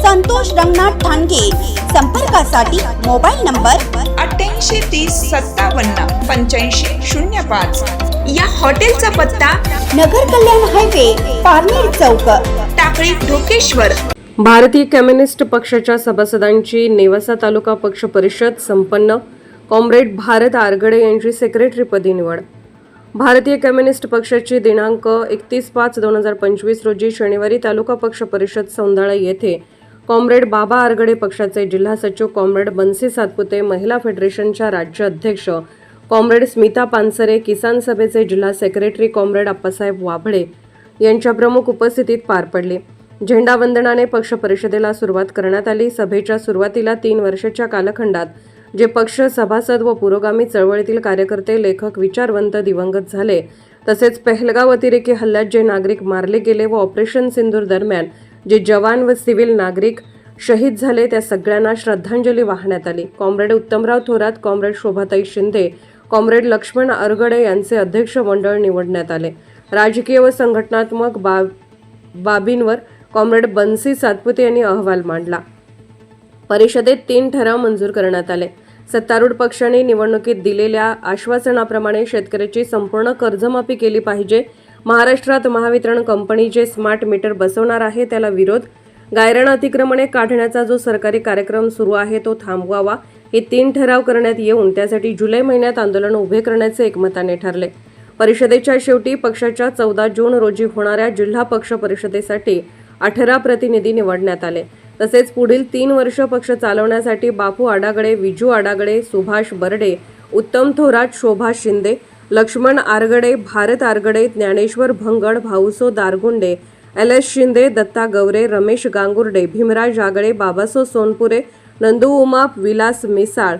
संतोष रंगनाथ ठाणगे. संपर्कासाठी mobile number अठ्ठ्याऐंशी तीस सत्तावन्न पंच्याऐंशी शून्य पाच. या हॉटेलचा पत्ता नगर कल्याण हायवे पारनेर चौक. टाकळी ढोकेश्वर. भारतीय कम्युनिस्ट पक्षाच्या सभासदांची नेवासा तालुका पक्ष परिषद संपन्न. कॉम्रेड भारत आरगडे यांची सेक्रेटरीपदी निवड. भारतीय कम्युनिस्ट पक्षाची दिनांक एकतीस पाच दोन हजार पंचवीस रोजी शनिवारी तालुका पक्ष परिषद सौंदाळा येथे कॉम्रेड बाबा आरगडे पक्षाचे जिल्हा सचिव कॉम्रेड बन्सी सातपुते महिला फेडरेशनच्या राज्य अध्यक्ष कॉम्रेड स्मिता पानसरे किसान सभेचे जिल्हा सेक्रेटरी कॉम्रेड अप्पासाहेब वाभळे यांच्या प्रमुख उपस्थितीत पार पडली. झेंडावंदनाने पक्ष परिषदेला सुरुवात करण्यात आली. सभेच्या सुरुवातीला तीन वर्षाच्या कालखंडात जे पक्ष सभासद व पुरोगामी चळवळीतील कार्यकर्ते लेखक विचारवंत दिवंगत झाले तसेच पहलगाव अतिरेकी हल्ल्यात जे नागरिक मारले गेले व ऑपरेशन सिंदूर दरम्यान जे जवान व सिव्हिल नागरिक शहीद झाले त्या सगळ्यांना श्रद्धांजली वाहण्यात आली. Comrade Uttamrao Thorat comrade Shobhatai Shinde comrade Laxman Argade यांचे अध्यक्ष मंडळ निवडण्यात आले. राजकीय व संघटनात्मक बाब बाबींवर कॉम्रेड बन्सी सातपुते यांनी अहवाल मांडला. परिषदेत तीन ठराव मंजूर करण्यात आले. सत्तारूढ पक्षाने निवडणुकीत दिलेल्या आश्वासनाप्रमाणे शेतकऱ्याची संपूर्ण कर्जमाफी केली पाहिजे महाराष्ट्रात महावितरण कंपनी जे स्मार्ट मीटर बसवणार आहे त्याला विरोध. गायरान अतिक्रमणे काढण्याचा जो सरकारी कार्यक्रम सुरू आहे तो थांबवावा. हे तीन ठराव करण्यात येऊन त्यासाठी जुलै महिन्यात आंदोलन उभे करण्याचे एकमताने ठरले. परिषदेच्या शेवटी पक्षाच्या चौदा जून रोजी होणाऱ्या जिल्हा पक्ष परिषदेसाठी अठरा प्रतिनिधी निवडण्यात आले. तसेच पुढील तीन वर्ष पक्ष चालवण्यासाठी बापू आडागडे विजू आडागडे सुभाष बर्डे उत्तम थोरात शोभा शिंदे लक्ष्मण आरगडे भारत आरगडे ज्ञानेश्वर भंगड भाऊसो दारगुंडे एल एस शिंदे दत्ता गवरे रमेश गांगुर्डे भीमराज आगडे बाबासो सोनपुरे नंदू उमाप विलास मिसाळ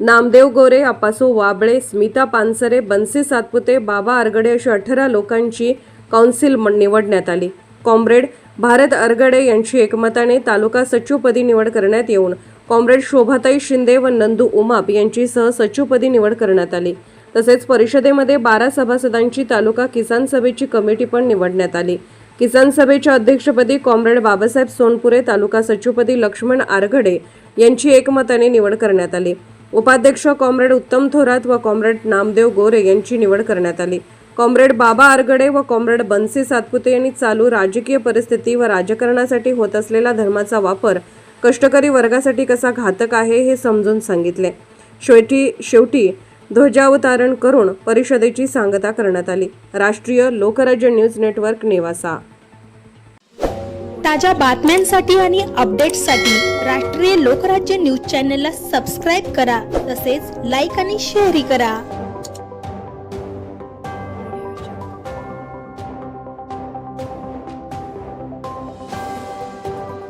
नामदेव गोरे अपासो वाबळे स्मिता पानसरे बन्सी सातपुते बाबा आरगडे अशी अठरा लोकांची कौन्सिल निवडण्यात आली. कॉम्रेड भारत अरगडे यांची एकमताने तालुका सचिवपदी निवड करण्यात येऊन कॉम्रेड शोभाताई शिंदे व नंदू उमाप यांची सहसचिवपदी निवड करण्यात आली. तसेच परिषदेमध्ये बारा सभासदांची तालुका किसान सभेची कमिटी पण निवडण्यात आली. किसान सभेच्या अध्यक्षपदी कॉम्रेड बाबासाहेब सोनपुरे तालुका सचिवपदी लक्ष्मण आरघडे यांची एकमताने निवड करण्यात आली. उपाध्यक्ष कॉम्रेड उत्तम थोरात व कॉम्रेड नामदेव गोरे यांची निवड करण्यात आली. कॉम्रेड बाबा आरगडे व कॉम्रेड बन्सी सातपुते यांनी चालू राजकीय परिस्थिती व राजकारणासाठी होत असलेला धर्माचा वापर कष्टकरी वर्गासाठी कसा घातक आहे हे समजून सांगितले. शेवटी शेवटी ध्वजावतारण करून परिषदेची सांगता करण्यात आली. राष्ट्रीय लोकराज्य न्यूज नेटवर्क नेवासा. ताज्या बातम्यांसाठी आणि अपडेट्ससाठी राष्ट्रीय लोकराज्य न्यूज चॅनलला सबस्क्राईब करा. तसेच लाईक आणि शेअरही करा.